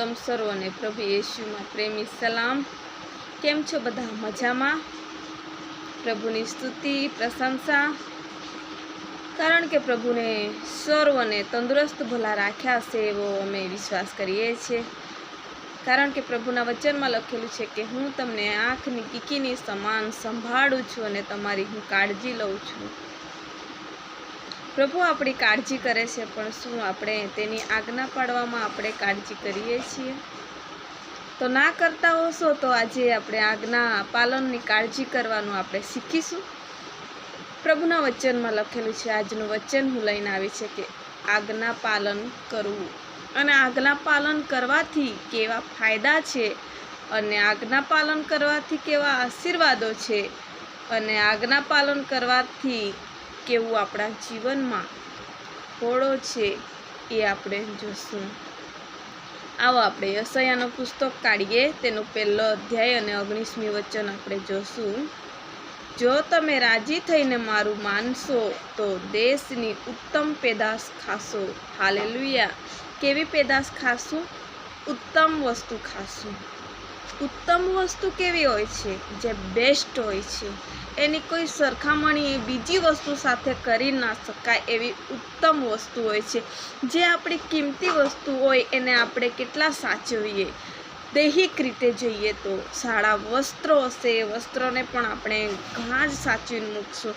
તમ સર્વને પ્રભુ યેશુમાં પ્રેમી સલામ. કેમ છો બધા મજામાં? પ્રભુની સ્તુતિ, પ્રશંસા. કારણ કે પ્રભુને સર્વને તંદુરસ્ત, ભલા રાખ્યા છે એવો અમે વિશ્વાસ કરીએ છીએ. કારણ કે પ્રભુના વચનમાં લખેલું છે કે હું તમને આંખની કીકીની સમાન સંભાળું છું અને તમારી હું કાળજી લઉં છું. પ્રભુ આપણી કાળજી કરે છે, પણ શું આપણે તેની આજ્ઞા પાડવામાં આપણે કાળજી કરીએ છીએ? તો ના કરતા હોશો તો આજે આપણે આજ્ઞા પાલનની કાળજી કરવાનું આપણે શીખીશું. પ્રભુના વચનમાં લખેલું છે, આજનું વચન હું લઈને આવી છે કે આજ્ઞા પાલન કરવું. અને આજ્ઞા પાલન કરવાથી કેવા ફાયદા છે અને આજ્ઞા પાલન કરવાથી કેવા આશીર્વાદો છે અને આજ્ઞા પાલન કરવાથી કેવું આપણા જીવનમાં ફળો છે એ આપણે જોશું. આવો આપણે યશયાનું પુસ્તક કાઢીએ, તેનો પહેલો અધ્યાય અને ઓગણીસમી વચન આપણે જોશું. જો તમે રાજી થઈને મારું માનશો તો દેશની ઉત્તમ પેદાશ ખાશો. હાલેલુયા. કેવી પેદાશ ખાશું? ઉત્તમ વસ્તુ ખાશું. ઉત્તમ વસ્તુ કેવી હોય છે? જે બેસ્ટ હોય છે. એની કોઈ સરખામણી બીજી વસ્તુ સાથે કરી ના શકાય એવી ઉત્તમ વસ્તુ હોય છે. જે આપણી કિંમતી વસ્તુ હોય એને આપણે કેટલા સાચવીએ? દૈહિક રીતે જઈએ તો સારા વસ્ત્રો હશે એ વસ્ત્રોને પણ આપણે ઘણા જ સાચવીને મૂકશું.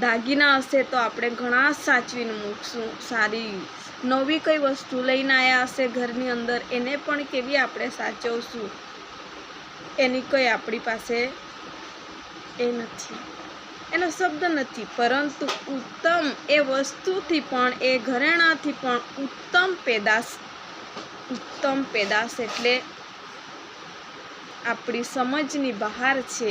દાગીના હશે તો આપણે ઘણા જ સાચવીને મૂકશું. સારી નવી કઈ વસ્તુ લઈને આવ્યા હશે ઘરની અંદર, એને પણ કેવી આપણે સાચવશું? એની કોઈ આપણી પાસે એ નથી. એનો શબ્દ નથી, પરંતુ ઉત્તમ એ વસ્તુથી પણ, એ ઘરેણાથી પણ ઉત્તમ પેદાશ ઉત્તમ પેદાશ એટલે આપણી સમજની બહાર છે.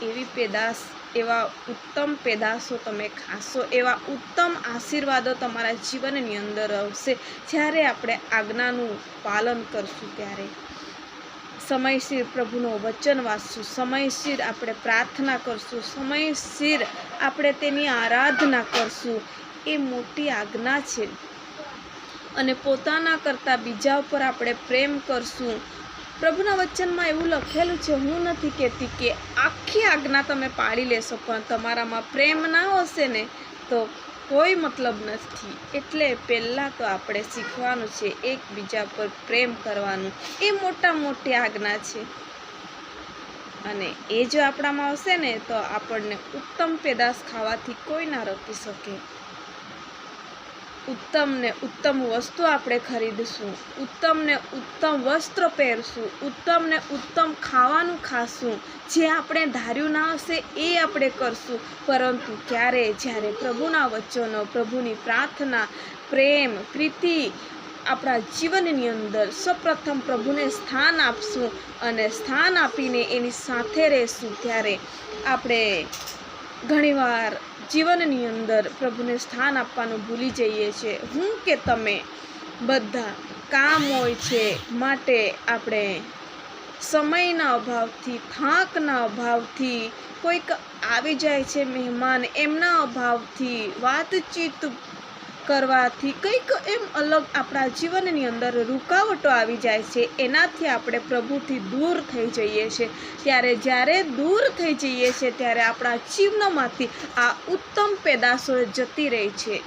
એવી પેદાશ, એવા ઉત્તમ પેદાશો તમે ખાશો, એવા ઉત્તમ આશીર્વાદો તમારા જીવનની અંદર આવશે જ્યારે આપણે આજ્ઞાનું પાલન કરશું ત્યારે. સમયસર પ્રભુનો વચન વાંચશું, સમયસર આપણે પ્રાર્થના કરશું, સમયસર આપણે તેની આરાધના કરશું. એ મોટી આજ્ઞા છે. અને પોતાના કરતાં બીજા ઉપર આપણે પ્રેમ કરશું. પ્રભુના વચનમાં એવું લખેલું છે, હું નથી કહેતી કે આખી આજ્ઞા તમે પાળી લેશો, પણ તમારામાં પ્રેમ ના હશે ને, તો કોઈ મતલબ નથી. એટલે પહેલાં તો આપણે શીખવાનું છે એકબીજા પર પ્રેમ કરવાનું. એ મોટા મોટી આજ્ઞા છે. અને એ જો આપણામાં આવશે ને તો આપણને ઉત્તમ પેદાશ ખાવાથી કોઈ ના રોકી શકે. ઉત્તમ ને ઉત્તમ વસ્તુ આપણે ખરીદશું. ઉત્તમ ને ઉત્તમ વસ્ત્ર પહેરશું. ઉત્તમ ને ઉત્તમ ખાવાનું ખાશું. જે આપણે ધાર્યું ના હશે એ આપણે કરશું. પરંતુ ક્યારે? જ્યારે પ્રભુના વચનો, પ્રભુની પ્રાર્થના, પ્રેમ, પ્રીતિ આપણા જીવનની અંદર સૌપ્રથમ પ્રભુને સ્થાન આપશું અને સ્થાન આપીને એની સાથે રહેશું. ત્યારે આપણે ઘણીવાર જીવનની અંદર પ્રભુને સ્થાન આપવાનું ભૂલી જઈએ છીએ. હું કે તમે બધા કામ હોય છે માટે આપણે સમયના અભાવથી, થાકના અભાવથી કોઈક આવી જાય છે મહેમાન. એમના અભાવથી વાતચીત કરવાથી કંઈક એમ અલગ આપણા જીવનની અંદર રૂકાવટો આવી જાય છે. એનાથી આપણે પ્રભુથી દૂર થઈ જઈએ છીએ ત્યારે જ્યારે દૂર થઈ જઈએ છીએ ત્યારે આપણા જીવનમાંથી આ ઉત્તમ પેદાશો જતી રહી છે.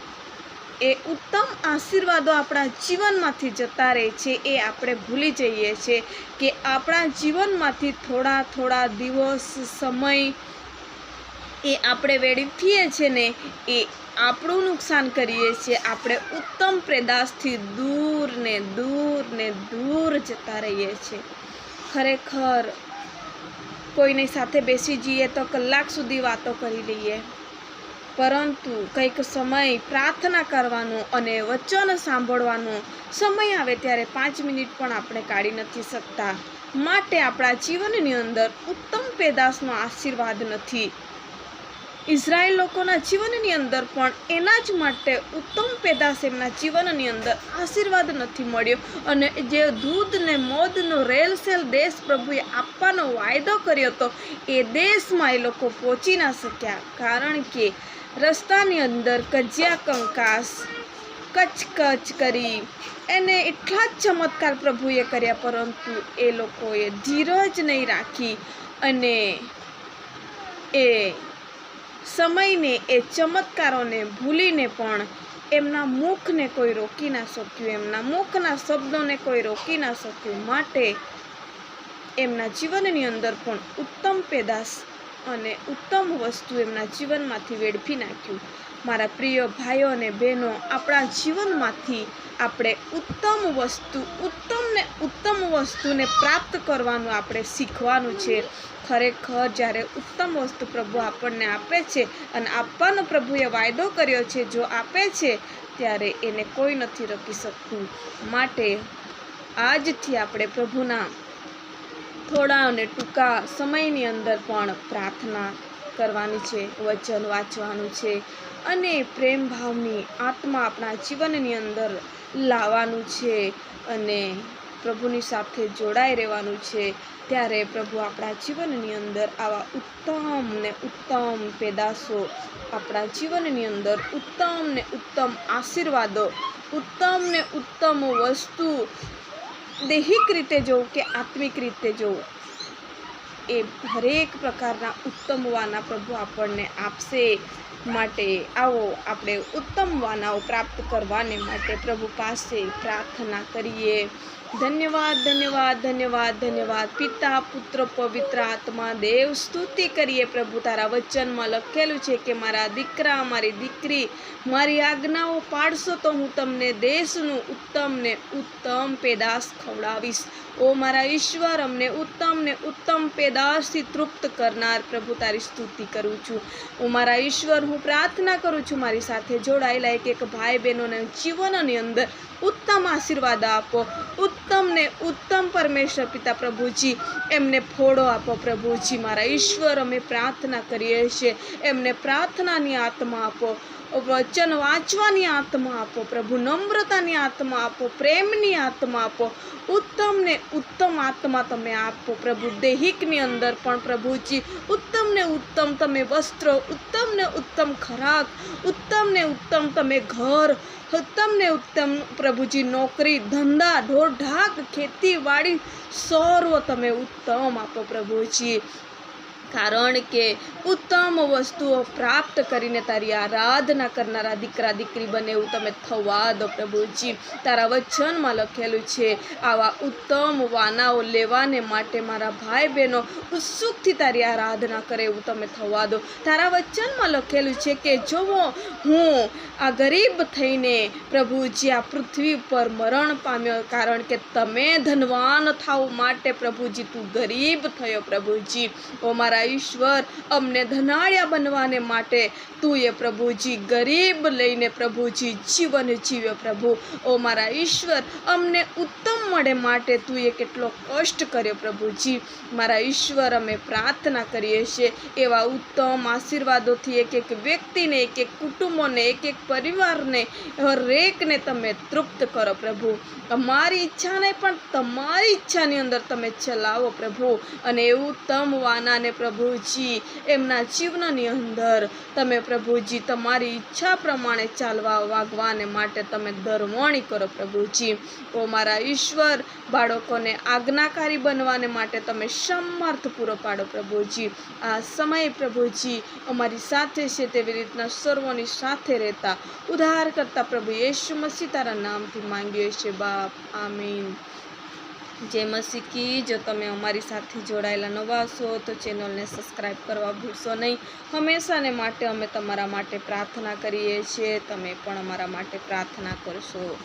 એ ઉત્તમ આશીર્વાદો આપણા જીવનમાંથી જતા રહે છે. એ આપણે ભૂલી જઈએ છીએ કે આપણા જીવનમાંથી થોડા થોડા દિવસ, સમય એ આપણે વેડફીએ છીએ ને, એ આપણું નુકસાન કરીએ છીએ. આપણે ઉત્તમ પેદાશથી દૂર ને દૂર ને દૂર જતા રહીએ છીએ. ખરેખર કોઈની સાથે બેસી જઈએ તો કલાક સુધી વાતો કરી લઈએ. પરંતુ કંઈક સમય પ્રાર્થના કરવાનો અને વચન સાંભળવાનો સમય આવે ત્યારે પાંચ મિનિટ પણ આપણે કાઢી નથી શકતા. માટે આપણા જીવનની અંદર ઉત્તમ પેદાશનો આશીર્વાદ નથી. ઇઝરાયેલ લોકોના જીવનની અંદર પણ એના જ માટે ઉત્તમ પેદાશ એમના જીવનની અંદર આશીર્વાદ નથી મળ્યો. અને જે દૂધ ને મોદનો, રેલસેલ દેશ પ્રભુએ આપવાનો વાયદો કર્યો હતો એ દેશમાં એ લોકો પહોંચી ના શક્યા. કારણ કે રસ્તાની અંદર કજિયા કંકાસ કચ કરી એને એટલા જ ચમત્કાર પ્રભુએ કર્યા, પરંતુ એ લોકોએ ધીરજ નહીં રાખી અને એ સમયને એ ચમત્કારોને ભૂલીને પણ એમના મુખને કોઈ રોકી ના શક્યું, એમના મુખના શબ્દોને કોઈ રોકી ના શક્યું માટે એમના જીવનની અંદર પણ ઉત્તમ પેદાશ અને ઉત્તમ વસ્તુ એમના જીવનમાંથી વેડફી નાખ્યું. મારા પ્રિય ભાઈઓ અને બહેનો, આપણા જીવનમાંથી આપણે ઉત્તમ વસ્તુ, ઉત્તમ ને ઉત્તમ વસ્તુને પ્રાપ્ત કરવાનું આપણે શીખવાનું છે. ખરેખર જ્યારે ઉત્તમ વસ્તુ પ્રભુ આપણને આપે છે અને આપવાનો પ્રભુએ વાયદો કર્યો છે, જો આપે છે, ત્યારે એને કોઈ નથી રોકી શકતું. માટે આજથી આપણે પ્રભુના થોડા અને ટૂંકા સમયની અંદર પણ પ્રાર્થના કરવાની છે, વચન વાંચવાનું છે અને પ્રેમ ભાવની આત્મા આપણા જીવનની અંદર લાવવાનું છે અને પ્રભુની સાથે જોડાઈ રહેવાનું છે. ત્યારે પ્રભુ આપણા જીવનની અંદર આવા ઉત્તમ ને ઉત્તમ પેદાશો આપણા જીવનની અંદર ઉત્તમ ને ઉત્તમ આશીર્વાદો, ઉત્તમ ને ઉત્તમ વસ્તુ દૈહિક રીતે જોઉં કે આત્મિક રીતે જોવું એ હરેક પ્રકારના ઉત્તમ વાના પ્રભુ આપણને આપશે માટે આવો આપણે ઉત્તમ વાનાઓ પ્રાપ્ત કરવાને માટે પ્રભુ પાસે પ્રાર્થના કરીએ. ધન્યવાદ ધન્યવાદ ધન્યવાદ ધન્યવાદ. પિતા, પુત્ર, પવિત્ર આત્મા, દેવ, સ્તુતિ કરીએ પ્રભુ. તારા વચનમાં લખેલું છે કે મારા દીકરા, મારી દીકરી, મારી આજ્ઞાઓ પાડશો તો હું તમને દેશનું ઉત્તમ ને ઉત્તમ પેદાશ ખવડાવીશ. ઓ મારા ઈશ્વર, અમને ઉત્તમ ને ઉત્તમ પેદાશથી તૃપ્ત કરનાર પ્રભુ, તારી સ્તુતિ કરું છું. ઓ મારા ઈશ્વર, હું પ્રાર્થના કરું છું મારી સાથે જોડાયેલા એક એક ભાઈ બહેનોને જીવનની અંદર ઉત્તમ આશીર્વાદ આપો. ઉત્તમ ને ઉત્તમ પરમેશ્વર પિતા પ્રભુજી, એમને ફોડો આપો પ્રભુજી, મારા ઈશ્વર, અમે પ્રાર્થના કરીએ છીએ. એમને પ્રાર્થનાની આત્મા આપો, વચન વાંચવાની આત્મા આપો, પ્રભુ નમ્રતાની આત્મા આપો, પ્રેમની આત્મા આપો. ઉત્તમને ઉત્તમ આત્મા તમે આપો, પ્રભુ દૈહિકની અંદર પણ પ્રભુજી, ઉત્તમને ઉત્તમ તમે વસ્ત્ર, ઉત્તમને ઉત્તમ ખોરાક, ઉત્તમને ઉત્તમ તમે ઘર, ઉત્તમને ઉત્તમ પ્રભુજી નોકરી, ધંધા ઢોર ઢાક ખેતીવાડી સર્વ તમે ઉત્તમ આપો પ્રભુજી. કારણ કે ઉત્તમ વસ્તુઓ પ્રાપ્ત કરીને તારી આરાધના કરનારા દીકરા, દીકરી બને એવું તમે થવા દો પ્રભુજી. તારા વચનમાં લખેલું છે, આવા ઉત્તમ વાનાઓ લેવાને માટે મારા ભાઈ બહેનો ઉત્સુકથી તારી આરાધના કરે એવું તમે થવા દો. તારા વચનમાં લખેલું છે કે જોવો હું આ ગરીબ થઈને પ્રભુજી આ પૃથ્વી પર મરણ પામ્યો કારણ કે તમે ધનવાન થાવ માટે પ્રભુજી, તું ગરીબ થયો પ્રભુજી. ઓ મારા ઈશ્વર, અમને ધનાળ્યા બનવાને માટે. તું એ પ્રભુજી ગરીબ લઈને પ્રભુજી જીવન જીવ્યો પ્રભુ. ઓ મારા ઈશ્વર, અમને ઉત્તમ મળે માટે તું એ કેટલો કષ્ટ કર્યો પ્રભુજી. મારા ઈશ્વર, અમે પ્રાર્થના કરીએ છીએ, એવા ઉત્તમ આશીર્વાદોથી એક એક વ્યક્તિને, એક એક કુટુંબોને, એક એક પરિવારને, હરેકને તમે તૃપ્ત કરો પ્રભુ. અમારી ઈચ્છાને પણ તમારી ઈચ્છાની અંદર તમે ચલાવો પ્રભુ. અને એવું ઉત્તમ વાનાને પ્રભુજી, એમના જીવનની અંદર. તમે પ્રભુજી, તમારી ઈચ્છા પ્રમાણે ચાલવા વાગવાને માટે તમે દરવણી કરો પ્રભુજી. ઓ મારા ઈશ્વર, બાળકોને આજ્ઞાકારી બનવાને માટે તમે સમર્થ પૂરો પાડો પ્રભુજી. આ સમય પ્રભુજી અમારી સાથે છે તેવી રીતના સર્વોની સાથે રહેતા. ઉદ્ધાર કરતા પ્રભુ યેશુ મસીહ તારા નામથી માંગીએ છીએ બાપ. આમીન. જય શીખી જો તમે અમારી સાથે જોડાયેલા નવા છો તો ચેનલને સબસ્ક્રાઈબ કરવા ભૂલશો નહીં. હંમેશાને માટે અમે તમારા માટે પ્રાર્થના કરીએ છીએ. તમે પણ અમારા માટે પ્રાર્થના કરશો.